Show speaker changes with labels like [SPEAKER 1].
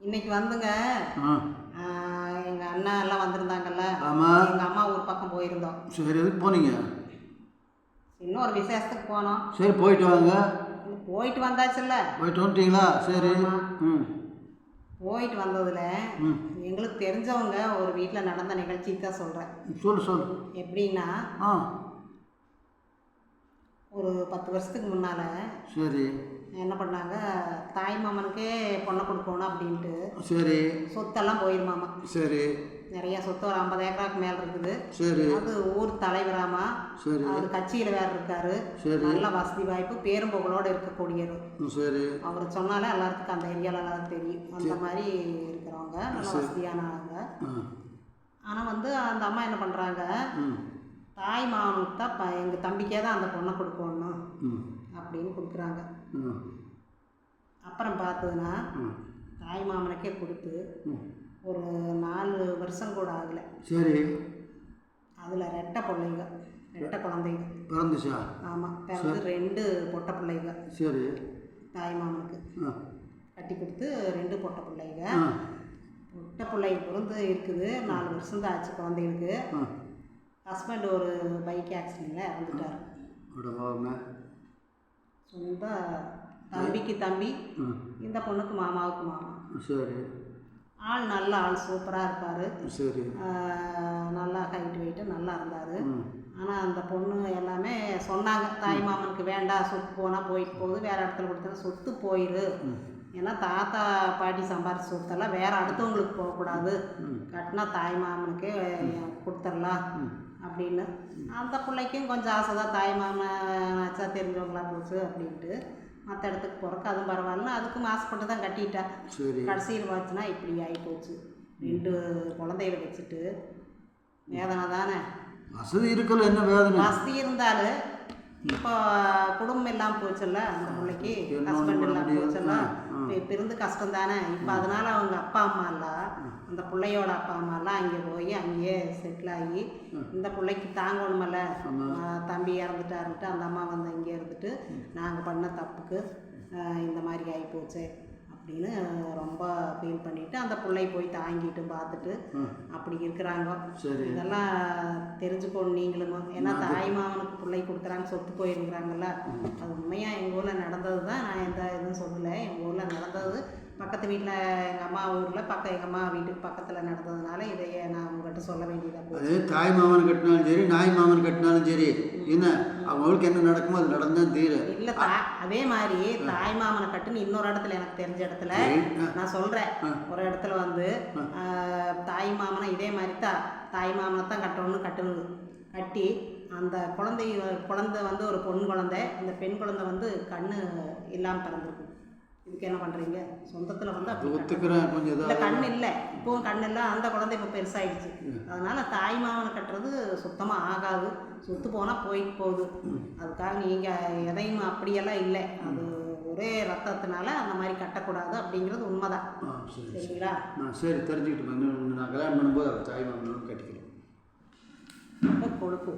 [SPEAKER 1] இன்னைக்கு வந்துங்க.
[SPEAKER 2] ஆ.
[SPEAKER 1] எங்கள் அண்ணா எல்லாம் வந்திருந்தாங்கல்ல.
[SPEAKER 2] ஆமாம்
[SPEAKER 1] எங்கள் அம்மா ஊர் பக்கம் போயிருந்தோம்.
[SPEAKER 2] சரி எதுக்கு போனீங்க?
[SPEAKER 1] இன்னொரு விசேஷத்துக்கு போனோம்.
[SPEAKER 2] சரி போயிட்டு வாங்க.
[SPEAKER 1] போயிட்டு வந்தாச்சுல்ல.
[SPEAKER 2] போயிட்டு வந்துட்டீங்களா? சரி. ம்.
[SPEAKER 1] போயிட்டு வந்ததில்
[SPEAKER 2] ம்.
[SPEAKER 1] எங்களுக்கு தெரிஞ்சவங்க ஒரு வீட்டில் நடந்த நிகழ்ச்சி தான் சொல்கிறேன்
[SPEAKER 2] சொல்லு சொல்லு.
[SPEAKER 1] எப்படின்னா
[SPEAKER 2] ஆ.
[SPEAKER 1] ஒரு பத்து வருஷத்துக்கு முன்னால்
[SPEAKER 2] சரி.
[SPEAKER 1] என்ன பண்ணாங்க? தாய் மாமனுக்கே பொண்ணை கொடுக்கணும் அப்படின்ட்டு.
[SPEAKER 2] சரி.
[SPEAKER 1] சொத்தெல்லாம் போயிருமாமா.
[SPEAKER 2] சரி.
[SPEAKER 1] நிறைய சொத்து ஒரு ஐம்பது ஏக்கராக்கு மேலே இருக்குது.
[SPEAKER 2] சரி.
[SPEAKER 1] அது ஊர் தலைவராமா?
[SPEAKER 2] சரி.
[SPEAKER 1] அவர் கட்சியில் வேறு இருக்காரு. நல்ல வசதி வாய்ப்பு பேரும் புகழோடு இருக்கக்கூடியது
[SPEAKER 2] சரி.
[SPEAKER 1] அவர் சொன்னாலே எல்லாத்துக்கும் அந்த ஏரியாவில் எல்லாருக்கும் தெரியும். அந்த மாதிரி இருக்கிறவங்க நல்ல வசதியானவங்க ஆனால் வந்து அந்த அம்மா என்ன பண்ணுறாங்க தாய் மாமனுக்கு தான் எங்கள் தம்பிக்கே தான் அந்த பொண்ணை கொடுக்கணும். அப்படின்னு கொடுக்குறாங்க. அப்புறம் பார்த்ததுன்னா தாய் மாமனுக்கே கொடுத்து ஒரு நாலு வருஷம் கூட ஆகலை.
[SPEAKER 2] சரி.
[SPEAKER 1] அதில் ரெட்டை பிள்ளைங்க ரெட்டை குழந்தைங்க.
[SPEAKER 2] பிறந்துச்சா?
[SPEAKER 1] ஆமாம் பிறந்து ரெண்டு பொட்டை பிள்ளைங்க.
[SPEAKER 2] சரி.
[SPEAKER 1] தாய் மாமனுக்கு. கட்டி கொடுத்து ரெண்டு பொட்டை பிள்ளைங்க. பொட்டை பிள்ளைங்க பிறந்து இருக்குது. நாலு வருஷம் தான் ஆச்சு குழந்தைகளுக்கு.
[SPEAKER 2] ஆ.
[SPEAKER 1] ஹஸ்பண்ட் ஒரு பைக் ஆக்சிடெண்ட்டில் இறந்துட்டார். சொந்த தம்பிக்கு தம்பி இந்த பொண்ணுக்கு மாமாவுக்கு மாமா.
[SPEAKER 2] சரி.
[SPEAKER 1] ஆள் நல்ல ஆள் சூப்பராக இருப்பார்.
[SPEAKER 2] சரி.
[SPEAKER 1] நல்லா ஹைட் வெயிட்டு நல்லா இருந்தார். ஆனால் அந்த பொண்ணு எல்லாமே சொன்னாங்க தாய் மாமனுக்கு வேண்டாம் சொத்து போனால் போயிட்டு போகுது வேறு இடத்துல கொடுத்தா சொத்து போயிரு.
[SPEAKER 2] ம்.
[SPEAKER 1] ஏன்னா தாத்தா பாட்டி சம்பாரிச்ச சொத்தெல்லாம் வேறு அடுத்தவங்களுக்கு போகக்கூடாது. கட்டினா தாய் மாமனுக்கே கொடுத்துடலாம். அப்படின்னு அந்த பிள்ளைக்கும் கொஞ்சம் ஆசை தான் தாய் மாமன் ஆச்சா தெரிஞ்சவங்களா போச்சு அப்படின்ட்டு. மற்ற இடத்துக்கு போகிறக்கு அதுவும் பரவாயில்ல. அதுக்கும் ஆசைப்பட்டு தான் கட்டிட்டா கடைசியில் பார்த்துனா இப்படி ஆகி போச்சு ரெண்டு குழந்தைகளை வச்சுட்டு. வேதனை தானே.
[SPEAKER 2] வசதி இருக்கல என்ன வேதனை?
[SPEAKER 1] வசதி இருந்தாலும் இப்போ குடும்பம் இல்லாமல் போச்சுல்ல அந்த பிள்ளைக்கு ஹஸ்பண்ட்
[SPEAKER 2] முடியும்?
[SPEAKER 1] போச்சுல்ல பிறந்து கஷ்டம் தானே? இப்போ அதனால அவங்க அப்பா அம்மா எல்லாம் அந்த பிள்ளையோட அப்பா அம்மா எல்லாம் அங்கே போய் அங்கேயே செட்டில் ஆகி இந்த பிள்ளைக்கு தாங்கணுமல்ல. தம்பி இறந்துட்டாருன்ட்டு அந்த அம்மா வந்து இங்கே இருந்துட்டு நாங்கள் பண்ண தப்புக்கு இந்த மாதிரி ஆகி போச்சு அப்படின்னு ரொம்ப ஃபீல் பண்ணிட்டு அந்த பிள்ளை போய் தாங்கிட்டு பார்த்துட்டு அப்படி இருக்கிறாங்க. இதெல்லாம் தெரிஞ்சுக்கணும் நீங்களும். ஏன்னா தாய் மாமனுக்கு பிள்ளை கொடுக்குறாங்க சொத்து போயிருக்கிறாங்கல்ல. அது உண்மையாக எங்கள் ஊரில் நடந்தது தான் நான் எந்த இதுவும் சொல்லலை. எங்கள் ஊரில் நடந்தது பக்கத்து வீட்டில் எங்கள் அம்மா ஊரில் பக்கம் எங்கள் அம்மா வீட்டுக்கு பக்கத்தில் நடந்ததுனால இதையே நான் உங்கள்கிட்ட சொல்ல வேண்டியதாக
[SPEAKER 2] அது தாய் மாமன் கட்டினாலும் சரி நாய் மாமன் கட்டினாலும் சரி. என்ன? அவங்களுக்கு என்ன நடக்குமோ அது நடந்தான் தீர.
[SPEAKER 1] இல்லை அதே மாதிரி தாய் மாமனை கட்டுன்னு இன்னொரு இடத்துல எனக்கு தெரிஞ்ச இடத்துல நான் சொல்கிறேன் ஒரு இடத்துல வந்து தாய் மாமனை இதே மாதிரி தான் தாய் மாமனை தான் கட்டணும்னு கட்டணுது கட்டி அந்த குழந்தை குழந்தை வந்து ஒரு பொன் குழந்தை அந்த பெண் குழந்தை வந்து கண்ணு இல்லாமல் பிறந்திருக்கு. இதுக்கு என்ன பண்ணுறீங்க சொந்தத்தில் வந்து அப்படி கண் இல்லை இப்போவும் கண் இல்லை. அந்த குழந்தை இப்போ பெருசாயிடுச்சு. அதனால தாய் மாமனை கட்டுறது சுத்தமாக ஆகாது. சொத்து போனால் போயிட்டு போகுது. அதுக்காக நீங்கள் எதையும் அப்படியெல்லாம் இல்லை. அது ஒரே ரத்தத்தினால அந்த மாதிரி கட்டக்கூடாது அப்படிங்கிறது உண்மைதான். சரிங்களா?
[SPEAKER 2] சரி தெரிஞ்சுக்கிட்டு நான் கல்யாணம் பண்ணும்போது அவர் தாய் மாமனும் கட்டிக்கிறேன்.
[SPEAKER 1] கொழுப்பு.